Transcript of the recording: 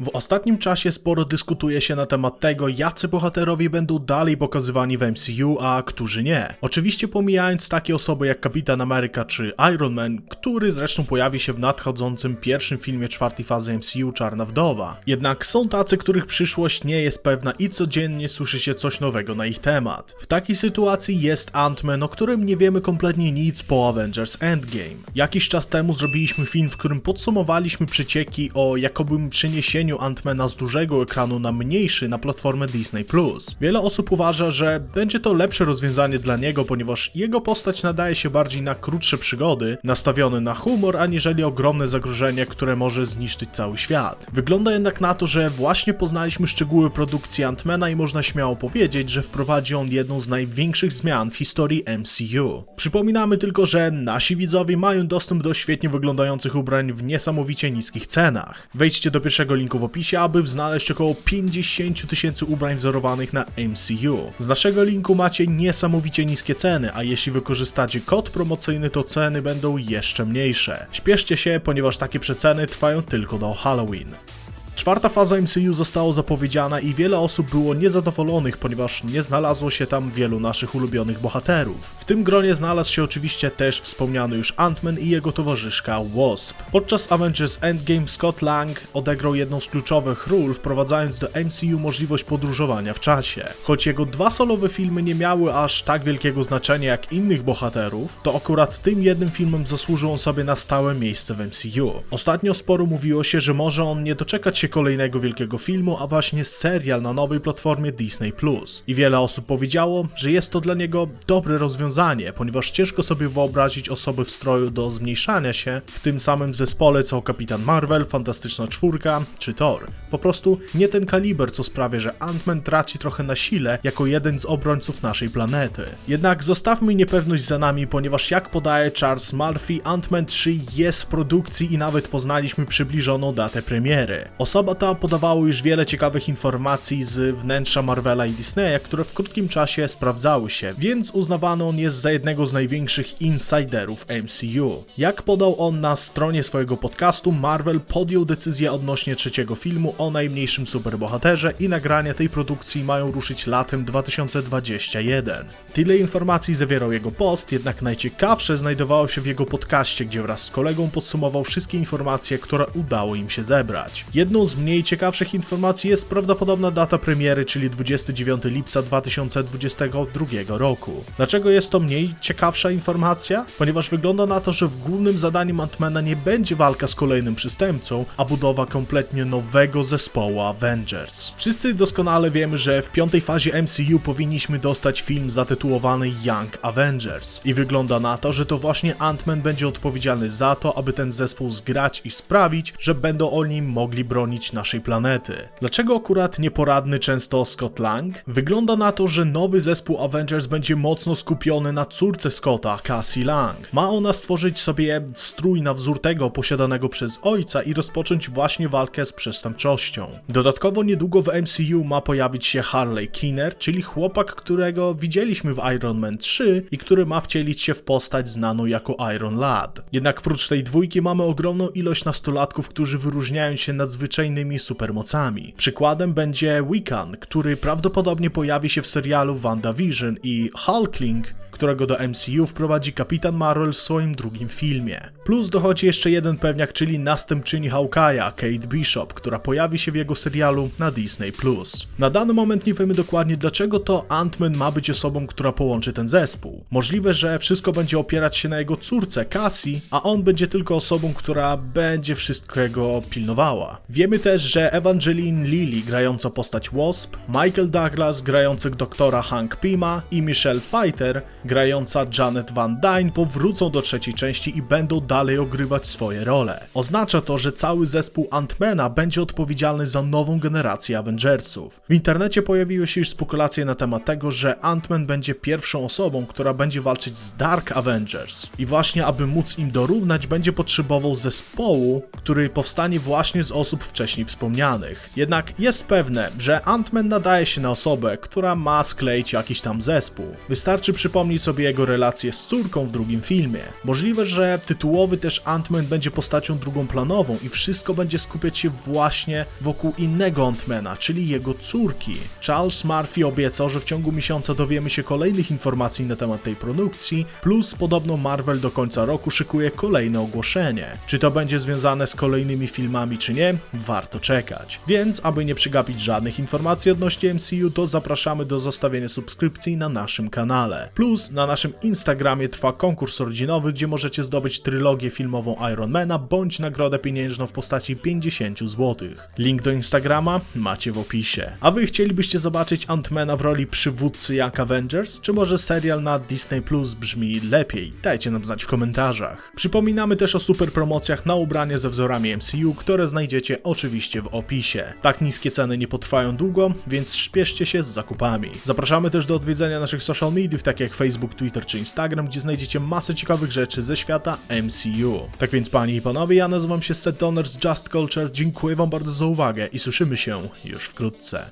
W ostatnim czasie sporo dyskutuje się na temat tego, jacy bohaterowie będą dalej pokazywani w MCU, a którzy nie. Oczywiście pomijając takie osoby jak Kapitan Ameryka czy Iron Man, który zresztą pojawi się w nadchodzącym pierwszym filmie czwartej fazy MCU Czarna Wdowa. Jednak są tacy, których przyszłość nie jest pewna i codziennie słyszy się coś nowego na ich temat. W takiej sytuacji jest Ant-Man, o którym nie wiemy kompletnie nic po Avengers Endgame. Jakiś czas temu zrobiliśmy film, w którym podsumowaliśmy przecieki o jakobym przeniesieniu Ant-Mana z dużego ekranu na mniejszy na platformę Disney+. Wiele osób uważa, że będzie to lepsze rozwiązanie dla niego, ponieważ jego postać nadaje się bardziej na krótsze przygody, nastawiony na humor, aniżeli ogromne zagrożenie, które może zniszczyć cały świat. Wygląda jednak na to, że właśnie poznaliśmy szczegóły produkcji Ant-Mana i można śmiało powiedzieć, że wprowadzi on jedną z największych zmian w historii MCU. Przypominamy tylko, że nasi widzowie mają dostęp do świetnie wyglądających ubrań w niesamowicie niskich cenach. Wejdźcie do pierwszego linku w opisie, aby znaleźć około 50 000 tysięcy ubrań wzorowanych na MCU. Z naszego linku macie niesamowicie niskie ceny, a jeśli wykorzystacie kod promocyjny, to ceny będą jeszcze mniejsze. Śpieszcie się, ponieważ takie przeceny trwają tylko do Halloween. Czwarta faza MCU została zapowiedziana i wiele osób było niezadowolonych, ponieważ nie znalazło się tam wielu naszych ulubionych bohaterów. W tym gronie znalazł się oczywiście też wspomniany już Ant-Man i jego towarzyszka Wasp. Podczas Avengers Endgame Scott Lang odegrał jedną z kluczowych ról, wprowadzając do MCU możliwość podróżowania w czasie. Choć jego dwa solowe filmy nie miały aż tak wielkiego znaczenia jak innych bohaterów, to akurat tym jednym filmem zasłużył on sobie na stałe miejsce w MCU. Ostatnio sporo mówiło się, że może on nie doczekać się kolejnego wielkiego filmu, a właśnie serial na nowej platformie Disney+. I wiele osób powiedziało, że jest to dla niego dobre rozwiązanie, ponieważ ciężko sobie wyobrazić osoby w stroju do zmniejszania się w tym samym zespole co Kapitan Marvel, Fantastyczna Czwórka czy Thor. Po prostu nie ten kaliber, co sprawia, że Ant-Man traci trochę na sile jako jeden z obrońców naszej planety. Jednak zostawmy niepewność za nami, ponieważ jak podaje Charles Murphy, Ant-Man 3 jest w produkcji i nawet poznaliśmy przybliżoną datę premiery. Ta podawała już wiele ciekawych informacji z wnętrza Marvela i Disneya, które w krótkim czasie sprawdzały się, więc uznawany on jest za jednego z największych insiderów MCU. Jak podał on na stronie swojego podcastu, Marvel podjął decyzję odnośnie trzeciego filmu o najmniejszym superbohaterze i nagrania tej produkcji mają ruszyć latem 2021. Tyle informacji zawierał jego post, jednak najciekawsze znajdowało się w jego podcaście, gdzie wraz z kolegą podsumował wszystkie informacje, które udało im się zebrać. Jedną z mniej ciekawszych informacji jest prawdopodobna data premiery, czyli 29 lipca 2022 roku. Dlaczego jest to mniej ciekawsza informacja? Ponieważ wygląda na to, że w głównym zadaniem Antmana nie będzie walka z kolejnym przystępcą, a budowa kompletnie nowego zespołu Avengers. Wszyscy doskonale wiemy, że w piątej fazie MCU powinniśmy dostać film zatytułowany Young Avengers i wygląda na to, że to właśnie Ant-Man będzie odpowiedzialny za to, aby ten zespół zgrać i sprawić, że będą oni mogli bronić naszej planety. Dlaczego akurat nieporadny często Scott Lang? Wygląda na to, że nowy zespół Avengers będzie mocno skupiony na córce Scotta, Cassie Lang. Ma ona stworzyć sobie strój na wzór tego posiadanego przez ojca i rozpocząć właśnie walkę z przestępczością. Dodatkowo niedługo w MCU ma pojawić się Harley Kinner, czyli chłopak, którego widzieliśmy w Iron Man 3 i który ma wcielić się w postać znaną jako Iron Lad. Jednak prócz tej dwójki mamy ogromną ilość nastolatków, którzy wyróżniają się nadzwyczajnymi supermocami. Przykładem będzie Wiccan, który prawdopodobnie pojawi się w serialu WandaVision i Hulkling, którego do MCU wprowadzi Kapitan Marvel w swoim drugim filmie. Plus dochodzi jeszcze jeden pewniak, czyli następczyni Hawkeye'a, Kate Bishop, która pojawi się w jego serialu na Disney+. Na dany moment nie wiemy dokładnie dlaczego to Ant-Man ma być osobą, która połączy ten zespół. Możliwe, że wszystko będzie opierać się na jego córce Cassie, a on będzie tylko osobą, która będzie wszystkiego pilnowała. Wiemy też, że Evangeline Lilly grająca postać Wasp, Michael Douglas grający doktora Hank Pima i Michelle Fighter grająca Janet Van Dyne powrócą do trzeciej części i będą dalej ogrywać swoje role. Oznacza to, że cały zespół Ant-Mana będzie odpowiedzialny za nową generację Avengersów. W internecie pojawiły się już spekulacje na temat tego, że Ant-Man będzie pierwszą osobą, która będzie walczyć z Dark Avengers. I właśnie aby móc im dorównać, będzie potrzebował zespołu, który powstanie właśnie z osób wcześniej wspomnianych. Jednak jest pewne, że Ant-Man nadaje się na osobę, która ma skleić jakiś tam zespół. Wystarczy przypomnieć sobie jego relację z córką w drugim filmie. Możliwe, że tytułowy połowy też Ant-Man będzie postacią drugoplanową i wszystko będzie skupiać się właśnie wokół innego Ant-Mana, czyli jego córki. Charles Murphy obiecał, że w ciągu miesiąca dowiemy się kolejnych informacji na temat tej produkcji, plus podobno Marvel do końca roku szykuje kolejne ogłoszenie. Czy to będzie związane z kolejnymi filmami, czy nie, warto czekać. Więc, aby nie przegapić żadnych informacji odnośnie MCU, to zapraszamy do zostawienia subskrypcji na naszym kanale. Plus, na naszym Instagramie trwa konkurs rodzinowy, gdzie możecie zdobyć trylogię filmową Ironmana bądź nagrodę pieniężną w postaci 50 zł. Link do Instagrama macie w opisie. A wy chcielibyście zobaczyć Antmana w roli przywódcy jak Avengers, czy może serial na Disney Plus brzmi lepiej? Dajcie nam znać w komentarzach. Przypominamy też o super promocjach na ubranie ze wzorami MCU, które znajdziecie oczywiście w opisie. Tak niskie ceny nie potrwają długo, więc śpieszcie się z zakupami. Zapraszamy też do odwiedzenia naszych social mediów, takich jak Facebook, Twitter czy Instagram, gdzie znajdziecie masę ciekawych rzeczy ze świata MCU. Tak więc panie i panowie, ja nazywam się Seth Donner z Just Culture, dziękuję wam bardzo za uwagę i słyszymy się już wkrótce.